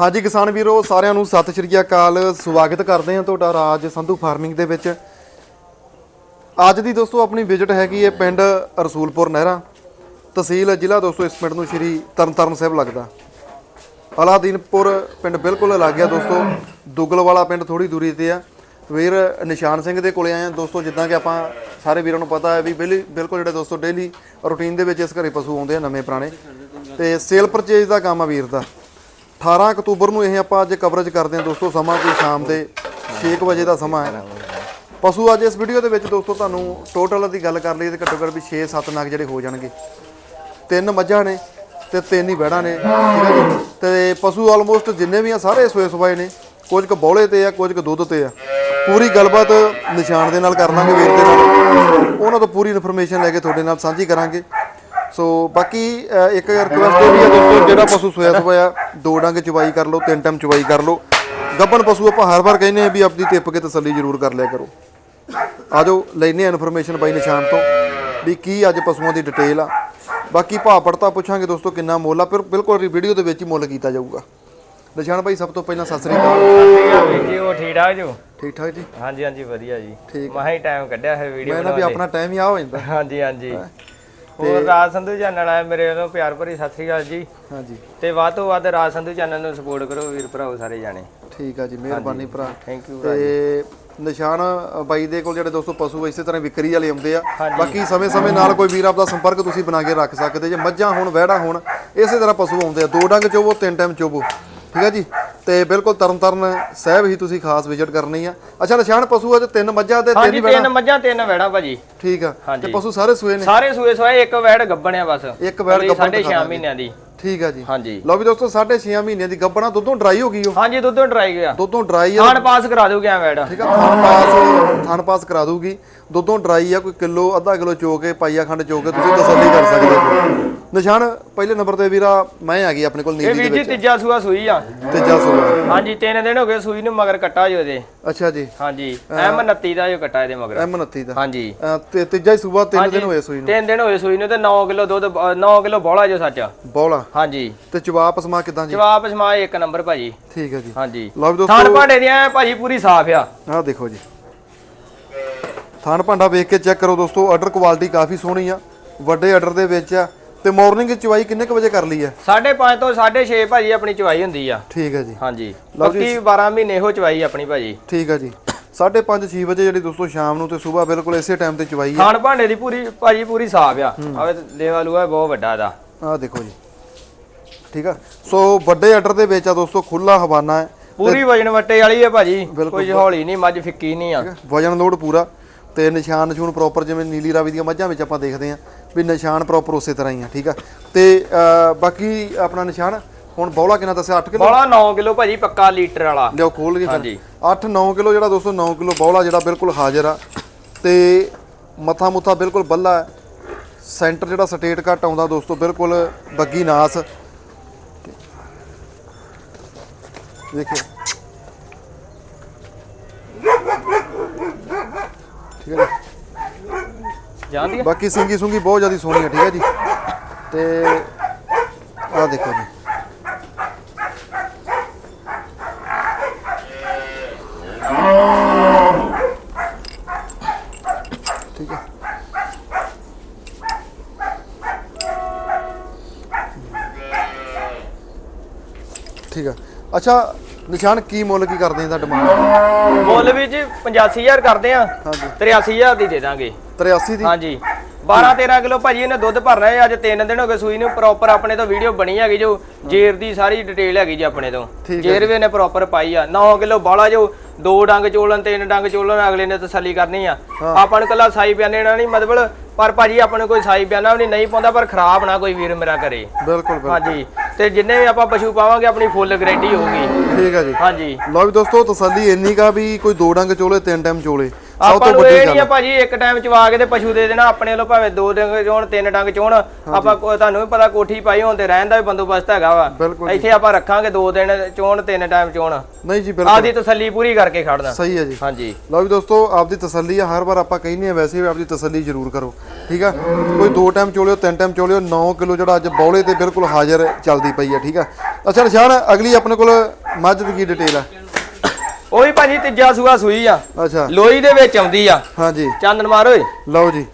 ਹਾਂਜੀ ਕਿਸਾਨ ਵੀਰੋ, ਸਾਰਿਆਂ ਨੂੰ ਸਤਿ ਸ਼੍ਰੀ ਅਕਾਲ। ਸਵਾਗਤ ਕਰਦੇ ਹਾਂ ਤੁਹਾਡਾ ਰਾਜ ਸੰਧੂ ਫਾਰਮਿੰਗ ਦੇ ਵਿੱਚ। ਅੱਜ ਦੀ ਦੋਸਤੋ ਆਪਣੀ ਵਿਜ਼ਿਟ ਹੈਗੀ ਹੈ ਪਿੰਡ ਰਸੂਲਪੁਰ ਨਹਿਰਾ। ਤਹਿਸੀਲ ਜ਼ਿਲ੍ਹਾ ਦੋਸਤੋ ਇਸ ਪਿੰਡ ਨੂੰ ਸ਼੍ਰੀ ਤਰਨਤਾਰਨ ਸਾਹਿਬ ਲੱਗਦਾ। ਅਲਾਦੀਨਪੁਰ ਪਿੰਡ ਬਿਲਕੁਲ ਲੱਗ ਗਿਆ ਦੋਸਤੋ। ਦੁੱਗਲ ਵਾਲਾ ਪਿੰਡ ਥੋੜੀ ਦੂਰੀ ਤੇ ਆ। ਵੀਰ ਨਿਸ਼ਾਨ ਸਿੰਘ ਦੇ ਕੋਲੇ ਆਏ ਆ ਦੋਸਤੋ, ਜਿੱਦਾਂ ਕਿ ਆਪਾਂ ਸਾਰੇ ਵੀਰਾਂ ਨੂੰ ਪਤਾ ਹੈ ਵੀ ਬਿਲ- ਬਿਲਕੁਲ ਜਿਹੜੇ ਦੋਸਤੋ ਡੇਲੀ ਰੂਟੀਨ ਦੇ ਵਿੱਚ ਇਸ ਘਰੇ ਪਸ਼ੂ ਆਉਂਦੇ ਆ ਨਵੇਂ ਪੁਰਾਣੇ। ਤੇ ਸੇਲ ਪਰਚੇਜ ਦਾ ਕੰਮ ਆ ਵੀਰ ਦਾ। 18 ਅਕਤੂਬਰ ਨੂੰ ਇਹ ਆਪਾਂ ਅੱਜ ਕਵਰੇਜ ਕਰਦੇ ਹਾਂ ਦੋਸਤੋ, ਸਮਾਂ ਕੋਈ ਸ਼ਾਮ ਦੇ 6 ਵਜੇ ਦਾ ਸਮਾਂ ਹੈ। ਪਸ਼ੂ ਅੱਜ ਇਸ ਵੀਡੀਓ ਦੇ ਵਿੱਚ ਦੋਸਤੋ ਤੁਹਾਨੂੰ ਟੋਟਲ ਦੀ ਗੱਲ ਕਰ ਲਈ ਤੇ ਘੱਟੋ ਘੱਟ ਵੀ 6-7 ਨਗ ਜਿਹੜੇ ਹੋ ਜਾਣਗੇ। ਤਿੰਨ ਮੱਝਾਂ ਨੇ ਤੇ ਤਿੰਨ ਹੀ ਵਹਿੜਾਂ ਨੇ, ਠੀਕ ਹੈ ਜੀ? ਤੇ ਪਸ਼ੂ ਆਲਮੋਸਟ ਜਿੰਨੇ ਵੀ ਆ ਸਾਰੇ ਸੋਏ ਸਵਾਏ ਨੇ, ਕੁਝ ਕੁ ਬੌਲੇ ਤੇ ਆ, ਕੁਝ ਕੁ ਦੁੱਧ ਤੇ ਆ। ਪੂਰੀ ਗੱਲਬਾਤ ਨਿਸ਼ਾਨ ਦੇ ਨਾਲ ਕਰ ਲਾਂਗੇ ਵੀਰ ਦੇ ਨਾਲ। ਉਹਨਾਂ ਤੋਂ ਪੂਰੀ ਇਨਫੋਰਮੇਸ਼ਨ ਲੈ ਕੇ ਤੁਹਾਡੇ ਨਾਲ ਸਾਂਝੀ ਕਰਾਂਗੇ। ਸੋ ਬਾਕੀ ਅ, ਇੱਕ ਰਿਕੁਐਸਟ ਇਹ ਵੀ ਹੈ ਦੋਸਤੋ ਜਿਹੜਾ ਪਸ਼ੂ ਸੋਇਆ ਸਵਾਇਆ ਦੋ ਡੰਗ ਚਵਾਈ ਕਰ ਲਓ ਤਿੰਨ ਟਾਈਮ ਚਵਾਈ ਕਰ ਲਓ। ਗੱਬਣ ਪਸ਼ੂ ਆਪਾਂ ਹਰ ਵਾਰ ਕਹਿੰਦੇ ਆ ਵੀ ਆਪਣੀ ਟਿੱਪ ਕੇ ਤਸੱਲੀ ਜ਼ਰੂਰ ਕਰ ਲਿਆ ਕਰੋ। ਆਜੋ ਲੈਨੇ ਆ ਇਨਫੋਰਮੇਸ਼ਨ ਬਾਈ ਨਿਸ਼ਾਨ ਤੋਂ ਵੀ ਕੀ ਅੱਜ ਪਸ਼ੂਆਂ ਦੀ ਡਿਟੇਲ ਆ। ਬਾਕੀ ਭਾਅ ਪੜਤਾ ਪੁੱਛਾਂਗੇ ਦੋਸਤੋ ਕਿੰਨਾ ਮੁੱਲ ਆ ਫਿਰ ਬਿਲਕੁਲ ਵੀਡੀਓ ਦੇ ਵਿੱਚ ਹੀ ਮੁੱਲ ਕੀਤਾ ਜਾਊਗਾ। ਨਿਸ਼ਾਨ ਬਾਈ ਸਭ ਤੋਂ ਪਹਿਲਾਂ ਸਤਿ ਸ੍ਰੀ ਅਕਾਲ। ਵੀਰ ਜੀ ਉਹ ਠੀਕ ਠਾਕ ਜੋ? ਠੀਕ ਠਾਕ ਜੀ? ਹਾਂਜੀ ਹਾਂਜੀ ਵਧੀਆ ਜੀ। ਠੀਕ। ਮਹਾ ਹੀ ਟਾਈਮ ਕੱਢਿਆ ਹੈ ਵੀਡੀਓ ਮੈਂ ਨਾ ਵੀ ਆਪਣਾ ਟਾਈਮ ਹੀ ਆ ਹੋ ਜਾਂਦਾ। ਹਾਂਜੀ ਹਾਂਜੀ। ਹੋਰ ਰਾਜ ਸੰਧੂ ਚੈਨਲ ਆਇਆ ਮੇਰੇ ਵੱਲੋਂ ਪਿਆਰ ਭਰੀ ਸਤਿ ਸ੍ਰੀ ਅਕਾਲ ਜੀ। ਹਾਂਜੀ। ਤੇ ਵੱਧ ਤੋਂ ਵੱਧ ਰਾਜ ਸੰਧੂ ਚੈਨਲ ਨੂੰ ਸਪੋਰਟ ਕਰੋ ਵੀਰ ਭਰਾਓ ਸਾਰੇ ਜਾਣੇ। ਠੀਕ ਆ ਜੀ ਮਿਹਰਬਾਨੀ ਭਰਾ। ਥੈਂਕ ਯੂ ਤੇ ਨਿਸ਼ਾਨ ਬਾਈ ਦੇ ਕੋਲ ਜਿਹੜੇ ਦੋਸਤੋ ਪਸ਼ੂ ਇਸੇ ਤਰ੍ਹਾਂ ਵਿਕਰੀ ਵਾਲੇ ਆਉਂਦੇ ਆ। ਬਾਕੀ ਸਮੇਂ-ਸਮੇਂ ਨਾਲ ਕੋਈ ਵੀਰ ਆਪਦਾ ਸੰਪਰਕ ਤੁਸੀਂ ਬਣਾ ਕੇ ਰੱਖ ਸਕਦੇ ਜੇ। ਮੱਝਾਂ ਹੋਣ ਵਹਿੜਾ ਹੋਣ ਇਸੇ ਤਰ੍ਹਾਂ ਪਸ਼ੂ ਆਉਂਦੇ ਆ। ਦੋ ਡੰਗ ਚੋਵੋ ਤਿੰਨ ਟਾਈਮ ਚੋਵੋ ਠੀਕ ਹੈ ਜੀ? ਤੇ ਬਿਲਕੁਲ ਤਰਨਤਾਰਨ ਸਾਹਿਬ ਹੀ ਤੁਸੀਂ ਖਾਸ ਵਿਜ਼ਿਟ ਕਰਨੀ ਆ। ਅੱਛਾ ਨਿਸ਼ਾਨ ਪਸ਼ੂ ਅੱਜ ਤਿੰਨ ਮੱਝਾਂ ਤੇ ਤਿੰਨ ਹਾਂਜੀ ਤਿੰਨ ਮੱਝਾਂ ਤਿੰਨ ਵੈੜਾ ਭਾਜੀ। ਠੀਕ ਆ। ਤੇ। ਪਸ਼ੂ ਸਾਰੇ ਸੂਏ ਨੇ? ਸਾਰੇ ਸੂਏ ਸਵਾਏ ਇੱਕ ਵੈੜ ਗੱਬਣਿਆ ਬਸ। ਇੱਕ ਵੈੜ ਗੱਭਣ ਸਾਢੇ ਦਿਖਾ 6 ਮਹੀਨਿਆਂ ਦੀ। ਠੀਕ ਆ ਜੀ। ਹਾਂਜੀ। ਲਓ ਵੀ ਦੋਸਤੋ 6.5 ਮਹੀਨਿਆਂ ਦੀ ਗੱਬਣਾ ਦੁੱਧੋਂ ਡਰਾਈ ਹੋ ਗਈ ਉਹ? ਹਾਂਜੀ ਦੁੱਧੋਂ ਡਰਾਈ ਗਿਆ। ਦੁੱਧੋਂ ਡਰਾਈ ਆ। ਖਾਣ ਪਾਸ ਕਰਾ ਦੋ ਗਿਆ ਵੈੜ। ਠੀਕ ਆ ਥਣ ਪਾਸ ਥਣ ਪਾਸ ਕਰਾ ਦੂਗੀ ਦੁੱਧੋਂ ਡਰਾਈ ਆ ਕੋਈ ਕਿਲੋ ਅੱਧਾ ਕਿਲੋ ਚੋ ਕੇ ਪਾਈਆ ਖੰਡ ਚੋ ਕੇ ਤੁਸੀਂ ਤਸੱਲੀ ਕਰ ਸਕਦੇ ਹੋ। ਨਿਸ਼ਾਨ ਪਹਿਲੇ ਨੰਬਰ ਤੇ ਵੀਰਾ ਮੈਂ ਆ ਗਈ ਆਪਣੇ ਕੋਲ ਇਹ ਨੀਲੀ ਵੀਰ ਦੇ ਜੀ ਤੀਜਾ ਸੂਆ ਸੂਈ ਆ। ਵਿੱਚ ਤੀਜਾ ਸੂਆ। ਹਾਂਜੀ ਤਿੰਨ ਦਿਨ ਹੋ ਗਏ ਸੂਈ ਨੂੰ ਮਗਰ ਕੱਟਾ ਜੋ ਇਹਦੇ। ਅੱਛਾ ਜੀ। ਹਾਂਜੀ ਐਮ 29 ਦਾ ਜੋ ਕੱਟਾ ਇਹਦੇ ਮਗਰ। ਐਮ 29 ਦਾ। ਹਾਂਜੀ। ਅਹ ਤੇ ਤੀਜਾ ਹੀ ਸੂਆ ਤਿੰਨ ਦਿਨ ਹੋਏ ਸੂਈ ਨੂੰ। ਤਿੰਨ ਦਿਨ ਹੋਏ ਸੂਈ ਨੂੰ ਤੇ 9 ਕਿਲੋ ਦੁੱਧ 9 ਕਿਲੋ ਬੋਲਾ ਜੋ ਸੱਚ। ਬੌਲਾ। ਹਾਂਜੀ। ਤੇ ਜਵਾਬ ਸਮਾ ਕਿਦਾਂ ਜੀ? ਜਵਾਬ ਸਮਾ ਇੱਕ ਨੰਬਰ ਭਾਜੀ। ਠੀਕ ਹੈ ਜੀ। ਹਾਂਜੀ। ਲਓ ਵੀ ਥਾਣ ਦੋਸਤੋ ਭਾਂਡੇ ਦੀਆਂ ਭਾਜੀ ਪੂਰੀ ਸਾਫ਼ ਆ। ਆਹ ਦੇਖੋ ਜੀ। ਥਣ ਭਾਂਡਾ ਵੇਖ ਕੇ ਚੈੱਕ ਕਰੋ ਦੋਸਤੋ ਆਰਡਰ ਕੁਆਲਿਟੀ ਕਾਫੀ ਸੋਹਣੀ ਆ। ਵੱਡੇ ਆਰਡਰ ਦੇ ਵਿੱਚ ਆ। ਤੇ ਮਾਰਨਿੰਗ ਚਵਾਈ ਕਿੰਨੇ ਕੁ ਵਜੇ ਕਰ ਲਈ ਆ? 5.5 ਤੋਂ 6.5 ਭਾਜੀ ਆਪਣੀ ਚਵਾਈ ਹੁੰਦੀ ਆ। ਠੀਕ ਹੈ ਜੀ। ਹਾਂਜੀ। ਬਾਕੀ 12 ਮਹੀਨੇ ਹੋ ਚਵਾਈ ਆਪਣੀ ਭਾਜੀ। ਠੀਕ ਹੈ ਜੀ। 5:30 6 ਵਜੇ ਜਿਹੜੀ ਦੋਸਤੋ ਸ਼ਾਮ ਨੂੰ ਤੇ ਸਵੇਰ ਬਿਲਕੁਲ ਇਸੇ ਟਾਈਮ ਤੇ ਚਵਾਈ ਆ। ਥਾਣ ਭਾਂਡੇ ਦੀ ਪੂਰੀ ਭਾਜੀ ਪੂਰੀ ਸਾਫ਼ ਆ। ਆਵੇ ਦੇਵਾ ਲੂਆ ਬਹੁਤ ਵੱਡਾ ਦਾ ਆਹ ਦੇਖੋ ਜੀ। ਠੀਕ ਆ। ਸੋ ਵੱਡੇ ਆਰਡਰ ਦੇ ਵਿੱਚ ਆ ਦੋਸਤੋ ਖੁੱਲਾ ਹਵਾਨਾ ਹੈ। ਪੂਰੀ ਵਜਨ ਵੱਟੇ ਵਾਲੀ ਆ ਭਾਜੀ। ਕੋਈ ਹੌਲੀ ਨਹੀਂ ਮੱਝ ਫਿੱਕੀ ਨਹੀਂ ਆ। ਵਜਨ ਲੋਡ ਪੂਰਾ। ਤੇ ਨਿਸ਼ਾਨ ਨਿਸ਼ੂਨ ਪ੍ਰੋਪਰ ਜਿਵੇਂ ਨੀਲੀ ਰਾਵੀ ਦੀਆਂ ਮੱਝਾਂ ਵਿੱਚ ਆਪਾਂ ਦੇਖਦੇ ਆ ਵੀ ਨਿਸ਼ਾਨ ਪ੍ਰੋਪਰ ਉਸੇ ਤਰ੍ਹਾਂ ਹੀ ਆ ਠੀਕ ਆ? ਤੇ ਬਾਕੀ ਆਪਣਾ ਨਿਸ਼ਾਨ ਹੁਣ ਬੌਲਾ ਕਿੰਨਾ ਦੱਸਿਆ? 8 ਕਿਲੋ? ਬੋਲਾ 9 ਕਿਲੋ ਭਾਜੀ ਪੱਕਾ ਲੀਟਰ ਵਾਲਾ। ਲਿਓ ਖੋਲ ਕੇ ਹਾਂਜੀ। 8 9 ਕਿਲੋ ਜਿਹੜਾ ਦੋਸਤੋ 9 ਕਿਲੋ ਬੌਲਾ ਜਿਹੜਾ ਬਿਲਕੁਲ ਹਾਜ਼ਰ ਆ। ਤੇ ਮੱਥਾ ਮੁੱਥਾ ਬਿਲਕੁਲ ਬੱਲਾ ਹੈ। ਸੈਂਟਰ ਜਿਹੜਾ ਸਟੇਟ ਕੱਟ ਆਉਂਦਾ ਦੋਸਤੋ ਬਿਲਕੁਲ ਬੱਗੀ ਨਾਸ। ਦੇਖਿਓ। ਠੀਕ ਹੈ ਜੀ ਜਾਂਦੀ ਬਾਕੀ ਸਿੰਗੀ ਸੁੰਗੀ ਬਹੁਤ ਜ਼ਿਆਦਾ ਸੋਹਣੀ ਹੈ ਠੀਕ ਹੈ ਜੀ। ਤੇ ਆਹ ਦੇਖੋ ਜੀ। ਠੀਕ ਹੈ। ਠੀਕ ਹੈ। ਅੱਛਾ ਨਿਸ਼ਾਨ ਕੀ ਮੁੱਲ ਕੀ ਕਰਦੇ ਇਹਦਾ ਡਿਮਾਂਡ ਮੁੱਲ? ਵੀ ਜੀ 85000 ਕਰਦੇ ਆ ਹਾਂਜੀ। 83000 ਦੀ ਦੇ ਦਾਂਗੇ। 83 ਦੀ? ਹਾਂਜੀ। 12 13 ਕਿਲੋ ਭਾਜੀ ਇਹਨੇ ਦੁੱਧ ਭਰਨਾ ਹੈ ਅੱਜ 3 ਦਿਨ ਹੋ ਗਏ ਸੂਈ ਨੂੰ ਪ੍ਰੋਪਰ ਆਪਣੇ ਤੋਂ ਵੀਡੀਓ ਬਣੀ ਹੈਗੀ ਜੋ ਜੇਰ ਦੀ ਸਾਰੀ ਡਿਟੇਲ ਹੈਗੀ ਜੀ ਆਪਣੇ ਤੋਂ। ਜੇਰ ਵੀ ਇਹਨੇ ਪ੍ਰੋਪਰ ਪਾਈ ਆ। 9 ਕਿਲੋ ਬਾਲਾ ਜੋ ਦੋ ਡੰਗ ਚੋਲਣ ਤਿੰਨ ਡੰਗ ਚੋਲਣ ਅਗਲੇ ਨੇ ਤਸੱਲੀ ਕਰਨੀ ਆ। ਆਪਾਂ ਨੂੰ ਕੱਲਾ ਸਾਈ ਬਿਆਨੇ ਨਾਲ ਨਹੀਂ ਮਤਲਬ ਪਰ ਭਾਜੀ ਆਪਾਂ ਨੂੰ ਕੋਈ ਸਾਈ ਬਿਆਨਾ ਵੀ ਨਹੀਂ ਨਹੀਂ ਪਾਉਂਦਾ ਪਰ ਖਰਾਬ ਨਾ ਕੋਈ ਵੀਰ ਮੇਰਾ ਕਰੇ। ਬਿਲਕੁਲ। ਹਾਂਜੀ। ਤੇ ਜਿੰਨੇ ਵੀ ਆਪਾਂ ਪਸ਼ੂ ਪਾਵਾਂਗੇ ਆਪਣੀ ਫੁੱਲ ਗਾਰੰਟੀ ਹੋਊਗੀ। ਠੀਕ ਹੈ ਜੀ। ਹਾਂਜੀ। ਲਓ ਵੀ ਦੋਸਤੋ ਤਸੱਲੀ ਇੰਨੀ ਕਾ ਵੀ ਕੋਈ ਦੋ ਡੰਗ ਚੋਲੇ ਤਿੰਨ ਟਾਈਮ ਚੋਲੇ। ਆਪਾਂ ਨੂੰ ਇਹ ਨਹੀਂ ਆ ਭਾਜੀ ਇੱਕ ਟਾਈਮ ਚਵਾ ਕੇ ਤੇ ਪਸ਼ੂ ਦੇ ਦੇਣਾ ਆਪਣੇ ਵੱਲੋਂ ਭਾਵੇਂ ਦੋ ਡੰਗ ਚੋਣ ਤਿੰਨ ਡੰਗ ਚੋਣ ਆਪਾਂ ਤੁਹਾਨੂੰ ਵੀ ਪਤਾ ਕੋਠੀ ਪਾਈ ਤੇ ਰਹਿਣ ਦਾ ਵੀ ਬੰਦੋਬਸਤ ਹੈਗਾ ਵਾ। ਇੱਥੇ ਆਪਾਂ ਰੱਖਾਂਗੇ ਦੋ ਦਿਨ ਚੋਣ ਤਿੰਨ ਟਾਈਮ ਚੋਣ। ਨਹੀਂ ਜੀ ਬਿਲਕੁਲ। ਆਦੀ ਤਸੱਲੀ ਪੂਰੀ ਕਰਕੇ ਖੜਨਾ। ਸਹੀ ਹੈ ਜੀ। ਹਾਂਜੀ। ਲਓ ਵੀ ਦੋਸਤੋ ਆਪਦੀ ਤਸੱਲੀ ਆ ਹਰ ਵਾਰ ਆਪਾਂ ਕਹਿੰਦੇ ਆ ਵੈਸੇ ਵੀ ਆਪਦੀ ਤਸੱਲੀ ਜ਼ਰੂਰ ਕਰੋ ਠੀਕ ਆ? ਕੋਈ ਦੋ ਟਾਈਮ ਚੋਲਿਓ ਤਿੰਨ ਟਾਈਮ ਚੋਲਿਓ 9 ਕਿਲੋ ਜਿਹੜਾ ਅੱਜ ਬੌਲੇ ਤੇ ਬਿਲਕੁਲ ਹਾਜ਼ਰ ਚੱਲਦੀ ਪਈ ਆ ਠੀਕ ਆ? ਅੱਛਾ ਨਿਸ਼ਾਨ ਅਗਲੀ ਆਪਣੇ ਕੋਲ ਮੱਝ ਦੀ ਕੀ ਡਿਟੇਲ ਆ? ਉਹ ਵੀ ਭਾਜੀ ਤੀਜਾ ਸੂਆ ਸੂਈ ਆ। ਅੱਛਾ। ਲੋਈ ਦੇ ਵਿੱਚ ਆਉਂਦੀ ਆ। ਹਾਂਜੀ। ਚਾਨਣ ਮਾਰ ਓਏ। ਲਓ ਜੀ।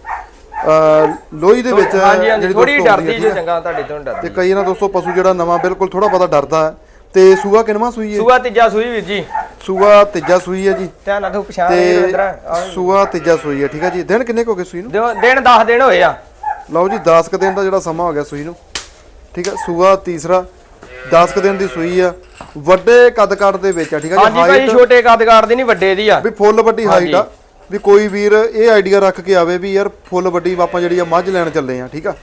ਅ ਲੋਹੀ ਦੇ ਵਿੱਚ ਜਿਹੜੀ ਥੋੜੀ ਡਰਦੀ ਜੋ ਚੰਗਾ ਤੁਹਾਡੇ ਤੋਂ ਡਰਦੀ। ਤੇ ਕਈ ਨਾ ਦੋਸਤੋ ਪਸ਼ੂ ਜਿਹੜਾ ਨਵਾਂ ਬਿਲਕੁਲ ਥੋੜਾ ਬਹੁਤਾ ਡਰਦਾ ਹੈ। ਤੇ ਸੂਆ ਕਿਨਵਾ ਸੂਈ ਹੈ? ਸੂਆ ਤੀਜਾ ਸੂਈ ਵੀਰ ਜੀ। ਸੂਆ ਤੀਜਾ ਸੂਈ ਹੈ ਜੀ। ਧਿਆਨ ਨਾਲ ਪਛਾਣ ਤੇ ਸੂਆ ਤੀਜਾ ਸੂਈ ਹੈ ਠੀਕ ਹੈ ਜੀ। ਦਿਨ ਕਿੰਨੇ ਕੁ ਹੋ ਗਏ ਸੂਈ ਨੂੰ? ਦਿਨ 10 ਦਿਨ ਹੋਏ ਆ। ਲਓ ਜੀ 10 ਕ ਦਿਨ ਦਾ ਜਿਹੜਾ ਸਮਾਂ ਹੋ ਗਿਆ ਸੂਈ ਨੂੰ। ਠੀਕ ਹੈ ਸੂਆ ਤੀਸਰਾ। 10 ਕ ਦਿਨ ਦੀ ਸੂਈ ਆ। ਵੱਡੇ ਕੱਦ ਕਾਠ ਦੇ ਵਿੱਚ ਆ ਠੀਕ ਹੈ ਜੀ ਹਾਂਜੀ ਭਾਈ ਹਾਈਟ ਛੋਟੇ ਕੱਦਕਾਰ ਦੀ ਨਹੀਂ ਵੱਡੇ ਦੀ ਆ। ਵੀ ਫੁੱਲ ਵੱਡੀ ਹਾਈਟ ਆ। ਵੀ ਕੋਈ ਵੀਰ ਇਹ ਆਈਡੀਆ ਰੱਖ ਕੇ ਆਵੇ ਵੀ ਯਾਰ ਫੁੱਲ ਵੱਡੀ ਆਪਾਂ ਜਿਹੜੀ ਆ ਮੱਝ ਲੈਣ ਚੱਲੇ ਆ ਠੀਕ ਆ।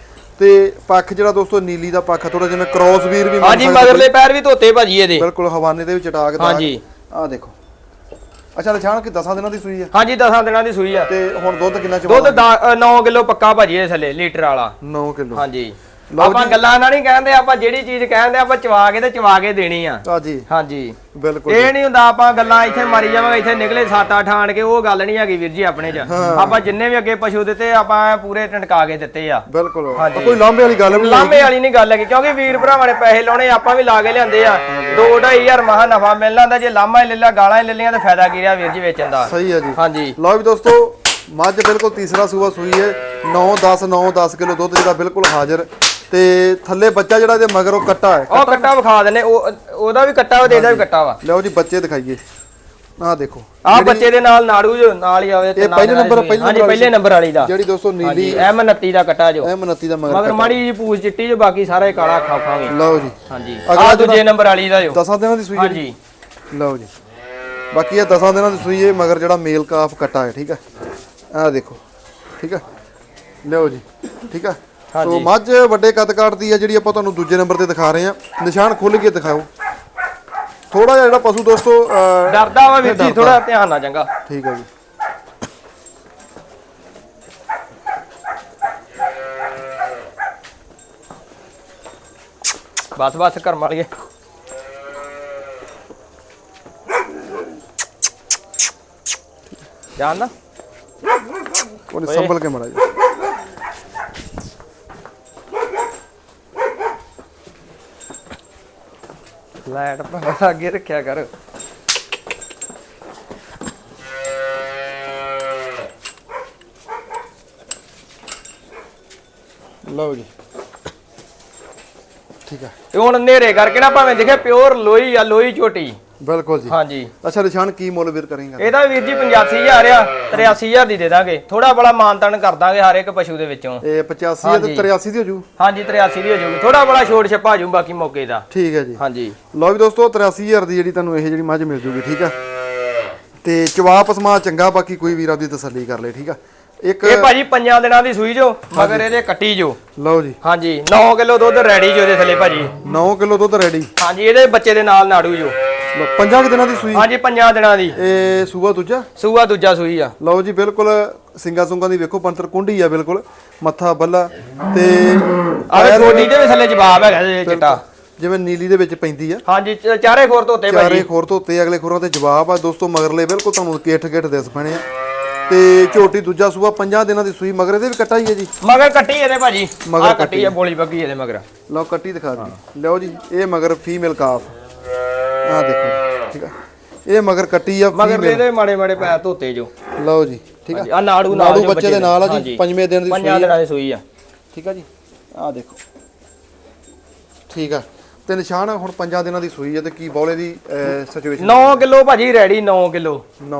ਤੇ ਪੱਖ ਜਿਹੜਾ ਦੋਸਤੋ ਨੀਲੀ ਦਾ ਪੱਖ ਥੋੜਾ ਜਿਵੇਂ ਕ੍ਰੋਸ ਵੀਰ ਵੀ ਮੰਨ ਹਾਂਜੀ ਸਕਦੇ ਮਗਰਲੇ ਪੈਰ ਵੀ ਧੋਤੇ ਭਾਜੀ ਇਹਦੇ। ਬਿਲਕੁਲ ਹਵਾਨੇ ਦੇ ਵਿੱਚ ਟਾਕ ਦਾ ਹਾਂਜੀ। ਆ ਦੇਖੋ। ਅੱਛਾ ਨਿਸ਼ਾਨ ਕਿ 10 ਦਿਨਾਂ ਦੀ ਸੂਈ ਆ? ਹਾਂਜੀ 10 ਦਿਨਾਂ ਦੀ ਸੂਈ ਆ। ਤੇ ਹੁਣ ਦੁੱਧ ਕਿੰਨਾ ਦੁੱਧ ਚਵਾ 9 ਕਿਲੋ ਪੱਕਾ ਭਾਜੀ ਇਹ ਥੱਲੇ ਲੀਟਰ ਵਾਲਾ। 9 ਕਿਲੋ। ਹਾਂਜੀ। ਆਪਾਂ ਗੱਲਾਂ ਨਾਲ ਨਹੀਂ ਕਹਿੰਦੇ ਆਪਾਂ ਜਿਹੜੀ ਚੀਜ਼ ਕਹਿੰਦੇ ਆਪਾਂ ਚਵਾ ਕੇ ਤੇ ਚਵਾ ਕੇ ਦੇਣੀ ਆ। ਹਾਂਜੀ। ਬਿਲਕੁਲ ਇਹ ਨਹੀਂ ਹੁੰਦਾ ਆਪਾਂ ਗੱਲਾਂ ਇੱਥੇ ਮਾਰੀ ਜਾਵਾਂਗੇ ਇੱਥੇ ਨਿਕਲੇ ਸਾਤਾ ਠਾਣ ਕੇ ਉਹ ਗੱਲ ਨਹੀਂ ਹੈਗੀ ਵੀਰ ਜੀ ਆਪਣੇ 'ਚ। ਆਪਾਂ ਜਿੰਨੇ ਵੀ ਅੱਗੇ ਪਸ਼ੂ ਦਿੱਤੇ ਆਪਾਂ ਪੂਰੇ ਟਣਕਾ ਕੇ ਦਿੱਤੇ ਆ। ਬਿਲਕੁਲ। ਕੋਈ ਲਾਂਬੇ ਵਾਲੀ ਗੱਲ ਨਹੀਂ ਲਾਂਬੇ ਵਾਲੀ ਨਹੀਂ ਗੱਲ ਹੈਗੀ ਕਿਉਂਕਿ ਵੀਰ ਭਰਾਵਾਂ ਨੇ ਪੈਸੇ ਲਾਉਣੇ ਆਪਾਂ ਵੀ ਲਾ ਕੇ ਲਿਆਂਦੇ ਆ। 2-2500 ਮਹਾ ਨਫਾ ਮਿਲਣਾ ਹੁੰਦਾ ਜੇ ਲਾਂਬਾ ਹੀ ਲੈ ਲਿਆ ਗਾਲਾਂ ਹੀ ਲੈ ਲਈਆਂ ਤਾਂ ਫਾਇਦਾ ਕੀ ਰਿਹਾ ਵੀਰ ਜੀ ਵੇਚਣ ਦਾ? ਸਹੀ ਹੈ ਜੀ। ਹਾਂਜੀ। ਲਓ ਵੀ ਦੋਸਤੋ ਮੱਝ ਬਿਲਕੁਲ ਤੀਸਰਾ ਸੂਆ ਸੂਈ ਹੈ। 9 10 9 10 ਕਿਲੋ ਦੁੱਧ ਜਿਹੜਾ ਬਿਲਕੁਲ ਹਾਜ਼ਰ। ਤੇ ਥੱਲੇ ਬੱਚਾ ਜਿਹੜਾ ਇਹਦੇ ਮਗਰ ਉਹ ਕੱਟਾ ਹੈ। ਉਹ ਕੱਟਾ ਵਿਖਾ ਦਿੰਨੇ ਉਹ ਉਹਦਾ ਵੀ ਕੱਟਾ ਵਾ ਤੇ ਇਹਦਾ ਵੀ ਕੱਟਾ ਵਾ। ਲਓ ਜੀ ਬੱਚੇ ਦਿਖਾਈਏ। ਆਹ ਦੇਖੋ। ਆਹ ਬੱਚੇ ਦੇ ਨਾਲ ਨਾੜੂ ਜੋ ਨਾਲ ਹੀ ਆਵੇ ਤੇ ਇਹ ਪਹਿਲੇ ਨੰਬਰ- ਹਾਂਜੀ ਨੰਬਰ ਪਹਿਲੇ ਨੰਬਰ ਵਾਲੀ ਦਾ। ਜਿਹੜੀ ਦੋਸਤੋ ਨੀਲੀ ਐਮ 29 ਦਾ ਕੱਟਾ ਜੋ। ਐ ਮਨਤੀ ਦਾ ਮਗਰ ਮਗਰ ਮਾੜੀ ਜੀ ਪੂਛ ਚਿੱਟੀ ਜੋ ਬਾਕੀ ਸਾਰਾ ਹੀ ਕਾਲਾ ਖਾਫਾਂਗੇ ਲਓ ਜੀ। ਹਾਂਜੀ। ਆਹ ਦੂਜੇ ਨੰਬਰ ਵਾਲੀ ਦਾ ਜੋ। 10 ਦਿਨਾਂ ਦੀ ਸੂਈ। ਹਾਂਜੀ। ਲਓ ਜੀ। ਬਾਕੀ ਇਹ 10 ਦਿਨਾਂ ਦੀ ਸੂਈ ਹੈ ਮਗਰ ਜਿਹੜਾ ਮੇਲ ਕਾਫ ਕੱਟਾ ਹੈ ਠੀਕ ਹੈ। ਆਹ ਦੇਖੋ ਠੀਕ ਹੈ। ਲਓ ਜੀ ਠੀਕ ਹੈ। ਸੋ। ਮੱਝ ਵੱਡੇ ਕੱਦ ਕਾਟਦੀ ਹੈ ਜਿਹੜੀ ਆਪਾਂ ਤੁਹਾਨੂੰ ਦੂਜੇ ਨੰਬਰ ਤੇ ਦਿਖਾ ਰਹੇ ਹਾਂ। ਨਿਸ਼ਾਨ ਖੁੱਲ ਕੇ ਦਿਖਾਓ। ਥੋੜਾ ਜਿਹਾ ਜਿਹੜਾ ਪਸ਼ੂ ਦੋਸਤੋ ਅਹ, ਡਰਦਾ ਵਾ ਵੀਰ ਜੀ ਡਰਦਾ। ਥੋੜਾ ਧਿਆਨ ਨਾਲ ਚੰਗਾ। ਠੀਕ ਹੈ ਜੀ। ਬਸ ਬਸ ਕਰ ਮਾਰੀਏ ਜਾਨਦਾ ਉਹਨੇ ਸੰਭਲ ਕੇ ਮੜਾ ਜੀ। ਲਾਈਟ ਭਾਵੇਂ ਅੱਗੇ ਰੱਖਿਆ ਕਰ। ਲਓ ਜੀ। ਠੀਕ ਆ। ਤੇ ਹੁਣ ਹਨੇਰੇ ਕਰਕੇ ਨਾ ਭਾਵੇਂ ਦਿਖੇ ਪਿਓਰ ਲੋਈ ਆ, ਲੋਈ ਝੋਟੀ। ਬਿਲਕੁਲ ਜੀ। ਹਾਂਜੀ। ਅੱਛਾ ਨਿਸ਼ਾਨ ਕੀ ਮੁੱਲ ਵੀਰ ਕਰੇਗਾ? ਇਹਦਾ ਵੀਰ ਜੀ 85000 ਆ 83000 ਦੀ ਦੇ ਦਾਂਗੇ। ਥੋੜਾ ਬੜਾ ਮਾਨਤਨ ਕਰ ਦਾਂਗੇ ਹਰ ਇੱਕ ਪਸ਼ੂ ਦੇ ਵਿੱਚੋਂ। ਇਹ 85 ਹੈ ਤੇ 83 ਦੀ ਹੋ ਜੂ? ਹਾਂਜੀ 83 ਦੀ ਹੋ ਜਾਊਗੀ ਥੋੜਾ ਬੜਾ ਛੋੜ ਛੱਪਾ ਜੂ ਬਾਕੀ ਮੌਕੇ ਦਾ। ਠੀਕ ਹੈ ਜੀ। ਹਾਂਜੀ। ਲਓ ਵੀ ਦੋਸਤੋ 83000 ਦੀ ਜਿਹੜੀ ਤੁਹਾਨੂੰ ਇਹ ਜਿਹੜੀ ਮੱਝ ਮਿਲ ਜੂਗੀ ਠੀਕ ਆ? ਤੇ ਚਵਾਪ ਸਮਾ ਚੰਗਾ ਬਾਕੀ ਕੋਈ ਵੀਰ ਆਪਦੀ ਤਸੱਲੀ ਕਰ ਲੇ ਠੀਕ ਆ? ਇੱਕ ਇਹ ਭਾਜੀ ਪੰਜਾਂ ਦਿਨਾਂ ਦੀ ਸੂਈ ਜੋ ਮਗਰ ਇਹਦੇ ਕੱਟੀ ਜੋ। ਲਓ ਜੀ। ਹਾਂਜੀ 9 ਕਿਲੋ ਦੁੱਧ ਰੈਡੀ ਜੋ ਇਹਦੇ ਥੱਲੇ ਭਾਜੀ। 9 ਕਿਲੋ ਦੁੱਧ ਰੈਡੀ। ਹਾਂਜੀ ਇਹਦੇ ਬੱਚੇ ਦੇ ਨਾਲ ਨਾੜੂ ਜੋ। ਪੰਜਾਂ ਕੁ ਦਿਨਾਂ ਦੀ ਸੂਈ। ਹਾਂਜੀ ਪੰਜਾਂ ਦਿਨਾਂ ਦੀ। ਇਹ ਸੂਆ ਦੂਜਾ? ਸੂਆ ਦੂਜਾ ਸੂਈ ਆ। ਲਓ ਜੀ ਬਿਲਕੁਲ ਸਿੰਗਾ ਸੁੰਗਾ ਦੀ ਵੇਖੋ ਪੰਤਰ ਕੁੰਡੀ ਆ ਬਿਲਕੁਲ। ਮੱਥਾ ਬੱਲਾ ਤੇ ਆਵੇ ਗੋਡੀ ਦੇ ਥੱਲੇ ਜਵਾਬ ਹੈਗਾ ਇਹ ਚਿੱਟਾ। ਜਿਵੇਂ ਨੀਲੀ ਦੇ ਵਿੱਚ ਪੈਂਦੀ ਆ। ਹਾਂਜੀ ਚਾਰੇ ਖੋਰ ਧੋਤੇ ਚਾਰੇ ਭਾਜੀ ਖੋਰ ਧੋਤੇ ਅਗਲੇ ਖੋਰਾਂ ਤੇ ਜਵਾਬ ਆ। ਦੋਸਤੋ ਮਗਰਲੇ ਬਿਲਕੁਲ ਤੁਹਾਨੂੰ ਕਿੱਠ ਕਿੱਠ ਦਿਸ ਪੈਣੇ ਆ। ਤੇ ਝੋਟੀ ਦੂਜਾ ਸੂਆ ਪੰਜਾਂ ਦਿਨਾਂ ਦੀ ਸੂਈ ਮਗਰ ਇਹਦੇ ਵੀ ਕੱਟਾ ਹੀ ਹੈ ਜੀ। ਮਗਰ ਕੱਟੀ ਇਹਦੇ ਭਾਜੀ। ਮਗਰ ਕੱਟੀ ਆ ਬੋਲੀ ਬੱਗੀ ਇਹਦੇ ਮਗਰ। ਲਓ ਕੱਟੀ ਦਿਖਾ ਦੀ ਲਓ ਜੀ ਇਹ ਮਗਰ ਫੀਮੇਲ ਕਾਫ। ਆ ਦੇਖੋ ਠੀਕ ਆ। ਇਹ ਮਗਰ ਕੱਟੀ ਆ ਮਗਰ female। ਇਹਦੇ ਮਾੜੇ ਮਾੜੇ ਪੈਰ ਧੋਤੇ ਜੋ। ਲਓ ਜੀ ਠੀਕ ਆ। ਆ ਨਾੜੂ ਨਾਲ ਨਾੜੂ ਜੋ ਬੱਚੇ ਦੇ ਨਾਲ ਆ ਜੀ ਹਾਂਜੀ। ਪੰਜਵੇਂ ਦਿਨ ਦੀ ਪੰਜਾਂ ਸੂਈ ਆ। ਦਿਨਾਂ ਦੀ ਸੂਈ ਆ। ਠੀਕ ਆ ਜੀ ਆ ਦੇਖੋ। ਠੀਕ ਆ। ਤੇ ਨਿਸ਼ਾਨ ਹੁਣ ਪੰਜਾਂ ਦਿਨਾਂ ਦੀ ਸੂਈ ਹੈ ਤੇ ਕੀ ਬੌਲੇ ਦੀ ਸਿਚੁਏਸ਼ਨ 9 ਕਿਲੋ ਭਾਜੀ ਰੈਡੀ 9 ਕਿਲੋ।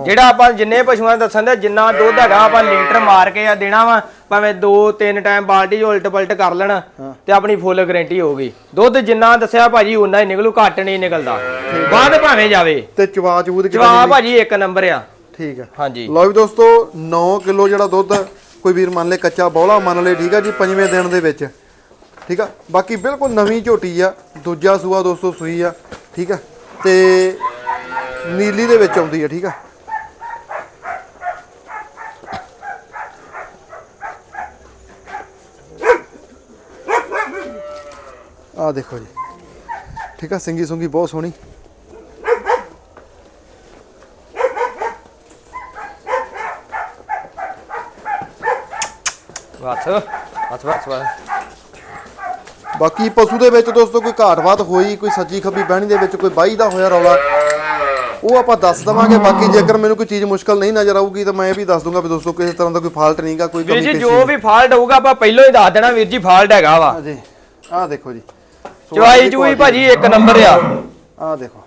ਜਿਹੜਾ ਆਪਾਂ ਜਿੰਨੇ ਪਸ਼ੂਆਂ ਦਾ ਦੱਸਣ ਦੇ ਜਿੰਨਾ ਦੁੱਧ ਹੈਗਾ ਆਪਾਂ ਲੀਟਰ ਮਾਰ ਕੇ ਆ ਦੇਣਾ ਵਾ ਭਾਵੇਂ 2 3 ਟਾਈਮ ਬਾਲਟੀ ਉਲਟ ਪਲਟ ਕਰ ਲੈਣ ਤੇ ਆਪਣੀ ਫੁੱਲ ਗਾਰੰਟੀ ਹੋਊਗੀ ਦੁੱਧ ਜਿੰਨਾ ਦੱਸਿਆ ਭਾਜੀ ਉਨਾ ਹੀ ਨਿਕਲੂ ਘੱਟ ਨਹੀਂ ਨਿਕਲਦਾ। ਬਾਅਦ ਭਾਵੇਂ ਜਾਵੇ। ਤੇ ਚਵਾ ਕਿੰਨਾ ਜਵਾਬ ਭਾਜੀ ਇੱਕ ਨੰਬਰ ਆ। ਠੀਕ ਆ ਹਾਂਜੀ। ਲਓ ਵੀ ਦੋਸਤੋ 9 ਕਿਲੋ ਜਿਹੜਾ ਦੁੱਧ ਕੋਈ ਵੀਰ ਮੰਨ ਲੇ ਕੱਚਾ ਬੌਲਾ ਮੰਨ ਲੇ ਠੀਕ ਆ ਜੀ ਪੰਜਵੇਂ ਦਿਨ ਦੇ ਵਿੱਚ। ਠੀਕ ਆ? ਬਾਕੀ ਬਿਲਕੁਲ ਨਵੀਂ ਝੋਟੀ ਆ, ਦੂਜਾ ਸੂਆ ਦੋਸਤੋ ਸੂਈ ਆ, ਠੀਕ ਆ? ਤੇ ਨੀਲੀ ਦੇ ਵਿੱਚ ਆਉਂਦੀ ਆ, ਠੀਕ ਆ? ਆ ਦੇਖੋ ਜੀ। ਠੀਕ ਆ, ਸਿੰਗੀ ਸੁੰਗੀ ਬਹੁਤ ਸੋਹਣੀ। ਬਸ ਬਸ ਬਸ ਬਸ ਬਾਕੀ ਪਸ਼ੂ ਦੇ ਵਿੱਚ ਦੋਸਤੋ ਕੋਈ ਘਾਟ-ਵਾਟ ਹੋਈ ਕੋਈ ਸੱਜੀ ਖੱਬੀ ਬਹਿਣੀ ਦੇ ਵਿੱਚ ਕੋਈ ਬਾਈ ਦਾ ਹੋਇਆ ਰੌਲਾ ਉਹ ਆਪਾਂ ਦੱਸ ਦਵਾਂਗੇ। ਬਾਕੀ ਜੇਕਰ ਮੈਨੂੰ ਕੋਈ ਚੀਜ਼ ਮੁਸ਼ਕਲ ਨਹੀਂ ਨਜ਼ਰ ਆਊਗੀ ਤਾਂ ਮੈਂ ਇਹ ਵੀ ਦੱਸ ਦੂੰਗਾ ਵੀ ਦੋਸਤੋ ਕਿਸੇ ਤਰ੍ਹਾਂ ਦਾ ਕੋਈ ਫਾਲਟ ਨਹੀਂਗਾ ਕੋਈ ਵੀਰ ਜੀ ਜੋ ਵੀ ਫਾਲਟ ਹੋਊਗਾ ਆਪਾਂ ਪਹਿਲਾਂ ਹੀ ਦੱਸ ਦੇਣਾ ਵੀਰ ਜੀ ਫਾਲਟ ਹੈਗਾ ਵਾ। ਹਾਂਜੀ ਆਹ ਦੇਖੋ ਜੀ। ਚਵਾਈ ਚੂਈ ਭਾਜੀ ਇੱਕ ਨੰਬਰ ਆ। ਆਹ ਦੇਖੋ।